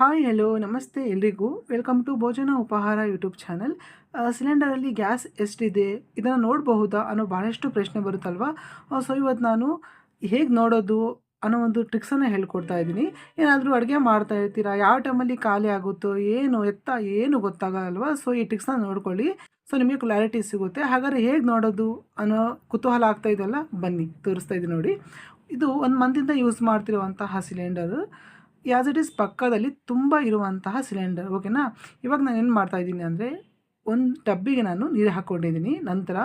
Hi hello ನಮಸ್ತೆ ಎಲ್ರಿಗೂ. Welcome to ಭೋಜನ ಉಪಹಾರ ಯೂಟ್ಯೂಬ್ ಚಾನಲ್ ಸಿಲಿಂಡರಲ್ಲಿ ಗ್ಯಾಸ್ ಎಷ್ಟಿದೆ ಇದನ್ನು ನೋಡಬಹುದಾ ಅನ್ನೋ ಭಾಳಷ್ಟು ಪ್ರಶ್ನೆ ಬರುತ್ತಲ್ವಾ? ಸೊ ಇವತ್ತು ನಾನು ಹೇಗೆ ನೋಡೋದು ಅನ್ನೋ ಒಂದು ಟ್ರಿಕ್ಸನ್ನು ಹೇಳ್ಕೊಡ್ತಾ ಇದ್ದೀನಿ. ಏನಾದರೂ ಅಡುಗೆ ಮಾಡ್ತಾ ಇರ್ತೀರಾ? ಯಾವ ಟೈಮಲ್ಲಿ ಖಾಲಿ ಆಗುತ್ತೋ, ಏನು ಎತ್ತ, ಏನು ಗೊತ್ತಾಗಲ್ವಾ? ಸೊ ಈ ಟ್ರಿಕ್ಸನ್ನ ನೋಡ್ಕೊಳ್ಳಿ. ಸೊ ನಿಮಗೆ ಕ್ಲಾರಿಟಿ ಸಿಗುತ್ತೆ. ಹಾಗಾದ್ರೆ ಹೇಗೆ ನೋಡೋದು ಅನ್ನೋ ಕುತೂಹಲ ಆಗ್ತಾ ಇದೆಯಲ್ಲ? ಬನ್ನಿ, ತೋರಿಸ್ತಾ ಇದ್ದೀನಿ ನೋಡಿ. ಇದು ಒಂದು ಮಂತಿಂದ ಯೂಸ್ ಮಾಡ್ತಿರುವಂತಹ ಸಿಲಿಂಡರು ಯಾಸ್ ಇಟ್ ಈಸ್ ಪಕ್ಕದಲ್ಲಿ ತುಂಬ ಇರುವಂತಹ ಸಿಲಿಂಡರ್ ಓಕೆನಾ ಇವಾಗ ನಾನು ಏನು ಮಾಡ್ತಾಯಿದ್ದೀನಿ ಅಂದರೆ ಒಂದು ಟಬ್ಬಿಗೆ ನಾನು ನೀರು ಹಾಕ್ಕೊಂಡಿದ್ದೀನಿ ನಂತರ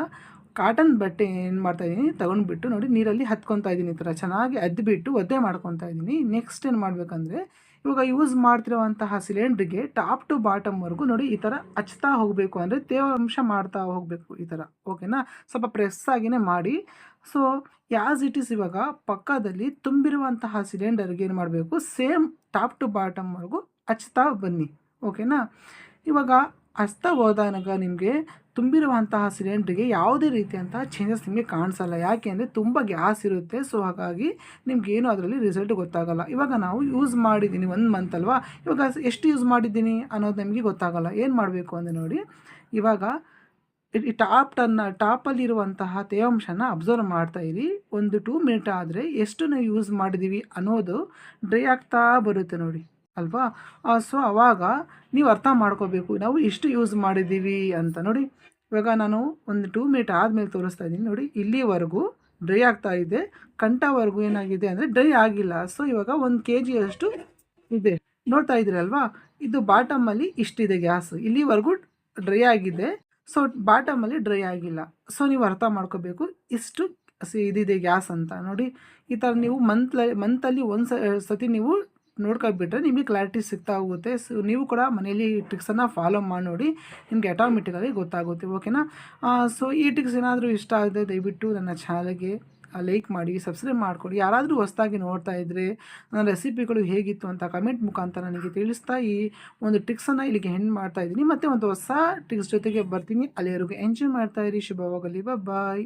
ಕಾಟನ್ ಬಟ್ಟೆ ಏನು ಮಾಡ್ತಾ ಇದ್ದೀನಿ ತೊಗೊಂಡ್ಬಿಟ್ಟು ನೋಡಿ ನೀರಲ್ಲಿ ಹತ್ಕೊತಾ ಇದ್ದೀನಿ ಈ ಥರ ಚೆನ್ನಾಗಿ ಅದ್ಬಿಟ್ಟು ಒದ್ದೆ ಮಾಡ್ಕೊತಾ ಇದ್ದೀನಿ ನೆಕ್ಸ್ಟ್ ಏನು ಮಾಡಬೇಕಂದ್ರೆ, ಇವಾಗ ಯೂಸ್ ಮಾಡ್ತಿರುವಂತಹ ಸಿಲಿಂಡ್ರಿಗೆ ಟಾಪ್ ಟು ಬಾಟಮ್ವರೆಗೂ ನೋಡಿ ಈ ಥರ ಹಚ್ತಾ ಹೋಗಬೇಕು. ಅಂದರೆ ತೇವಾಂಶ ಮಾಡ್ತಾ ಹೋಗಬೇಕು ಈ ಥರ ಓಕೆನಾ ಸ್ವಲ್ಪ ಪ್ರೆಸ್ ಆಗಿನೇ ಮಾಡಿ. ಸೊ ಯಾಸ್ ಇಟ್ ಈಸ್ ಇವಾಗ ಪಕ್ಕದಲ್ಲಿ ತುಂಬಿರುವಂತಹ ಸಿಲಿಂಡರ್ಗೆ ಏನು ಮಾಡಬೇಕು? ಸೇಮ್ ಟಾಪ್ ಟು ಬಾಟಮ್ವರೆಗೂ ಹಚ್ತಾ ಬನ್ನಿ. ಓಕೆನಾ ಇವಾಗ ಹೋದಾಗ ನಿಮಗೆ ತುಂಬಿರುವಂತಹ ಸಿಲಿಂಡ್ರಿಗೆ ಯಾವುದೇ ರೀತಿಯಂತಹ ಚೇಂಜಸ್ ನಿಮಗೆ ಕಾಣಿಸಲ್ಲ. ಯಾಕೆ ಅಂದರೆ ತುಂಬ ಗ್ಯಾಸ್ ಇರುತ್ತೆ. ಸೊ ಹಾಗಾಗಿ ನಿಮಗೇನು ಅದರಲ್ಲಿ ರಿಸಲ್ಟ್ ಗೊತ್ತಾಗಲ್ಲ. ಇವಾಗ ನಾವು ಯೂಸ್ ಮಾಡಿದ್ದೀನಿ ಒಂದು ಮಂತ್ ಅಲ್ವಾ? ಇವಾಗ ಎಷ್ಟು ಯೂಸ್ ಮಾಡಿದ್ದೀನಿ ಅನ್ನೋದು ನಿಮಗೆ ಗೊತ್ತಾಗಲ್ಲ. ಏನು ಮಾಡಬೇಕು ಅಂದರೆ ನೋಡಿ, ಇವಾಗ ಈ ಟಾಪ್ ಟನ್ನ ಟಾಪಲ್ಲಿರುವಂತಹ ತೇವಾಂಶನ ಅಬ್ಸರ್ವ್ ಮಾಡ್ತಾ ಇರಿ. ಒಂದು ಟೂ ಮಿನಿಟ್ ಆದರೆ ಎಷ್ಟು ನಾವು ಯೂಸ್ ಮಾಡಿದ್ದೀವಿ ಅನ್ನೋದು ಡ್ರೈ ಆಗ್ತಾ ಬರುತ್ತೆ ನೋಡಿ. ಅಲ್ವಾ? ಸೊ ಆವಾಗ ನೀವು ಅರ್ಥ ಮಾಡ್ಕೋಬೇಕು. ನಾವು ಇಷ್ಟು ಯೂಸ್ ಮಾಡಿದ್ದೀವಿ ಅಂತ ನೋಡಿ. ಇವಾಗ ನಾನು ಒಂದು ಟೂ ಮಿನಿಟ್ ಆದಮೇಲೆ ತೋರಿಸ್ತಾ ಇದ್ದೀನಿ ನೋಡಿ. ಇಲ್ಲಿವರೆಗೂ ಡ್ರೈ ಆಗ್ತಾ ಇದೆ. ಕಂಠವರೆಗೂ ಏನಾಗಿದೆ ಅಂದರೆ ಡ್ರೈ ಆಗಿಲ್ಲ. ಸೊ ಇವಾಗ ಒಂದು ಕೆ ಜಿಯಷ್ಟು ಇದೆ. ನೋಡ್ತಾ ಇದ್ದೀರಲ್ವಾ ಇದು ಬಾಟಮಲ್ಲಿ ಇಷ್ಟಿದೆ ಗ್ಯಾಸ್ ಇಲ್ಲಿವರೆಗೂ ಡ್ರೈ ಆಗಿದೆ. ಸೊ ಬಾಟಮಲ್ಲಿ ಡ್ರೈ ಆಗಿಲ್ಲ. ಸೊ ನೀವು ಅರ್ಥ ಮಾಡ್ಕೋಬೇಕು. ಇಷ್ಟು ಇದಿದೆ ಗ್ಯಾಸ್ ಅಂತ ನೋಡಿ. ಈ ಥರ ನೀವು ಮಂತ್ಲ ಮಂತಲ್ಲಿ ಒಂದು ಸತಿ ನೀವು ನೋಡ್ಕೊಬಿಟ್ರೆ ನಿಮಗೆ ಕ್ಲಾರಿಟಿ ಸಿಗ್ತಾ ಹೋಗುತ್ತೆ. ಸೊ ನೀವು ಕೂಡ ಮನೆಯಲ್ಲಿ ಟ್ರಿಕ್ಸನ್ನು ಫಾಲೋ ಮಾಡಿ ನೋಡಿ ನಿಮಗೆ ಆಟೋಮೆಟಿಕ್ಕಾಗಿ ಗೊತ್ತಾಗುತ್ತೆ. ಓಕೆನಾ ಸೊ ಈ ಟ್ರಿಕ್ಸ್ ಏನಾದರೂ ಇಷ್ಟ ಆಗಿದೆ ದಯವಿಟ್ಟು ನನ್ನ ಚಾನಲ್ಗೆ ಲೈಕ್ ಮಾಡಿ ಸಬ್ಸ್ಕ್ರೈಬ್ ಮಾಡಿಕೊಡಿ. ಯಾರಾದರೂ ಹೊಸದಾಗಿ ನೋಡ್ತಾ ಇದ್ದರೆ ನನ್ನ ರೆಸಿಪಿಗಳು ಹೇಗಿತ್ತು ಅಂತ ಕಮೆಂಟ್ ಮುಖಾಂತರ ನನಗೆ ತಿಳಿಸ್ತಾ ಈ ಒಂದು ಟ್ರಿಕ್ಸನ್ನು ಇಲ್ಲಿಗೆ ಹೆಣ್ಣು ಮಾಡ್ತಾ ಇದ್ದೀನಿ. ಮತ್ತು ಒಂದು ಹೊಸ ಟ್ರಿಕ್ಸ್ ಜೊತೆಗೆ ಬರ್ತೀನಿ. ಅಲ್ಲಿವರೆಗೂ ಎಂಜಾಯ್ ಮಾಡ್ತಾ ಇರಿ. ಶುಭವಾಗಲಿ. ಬಾಯ್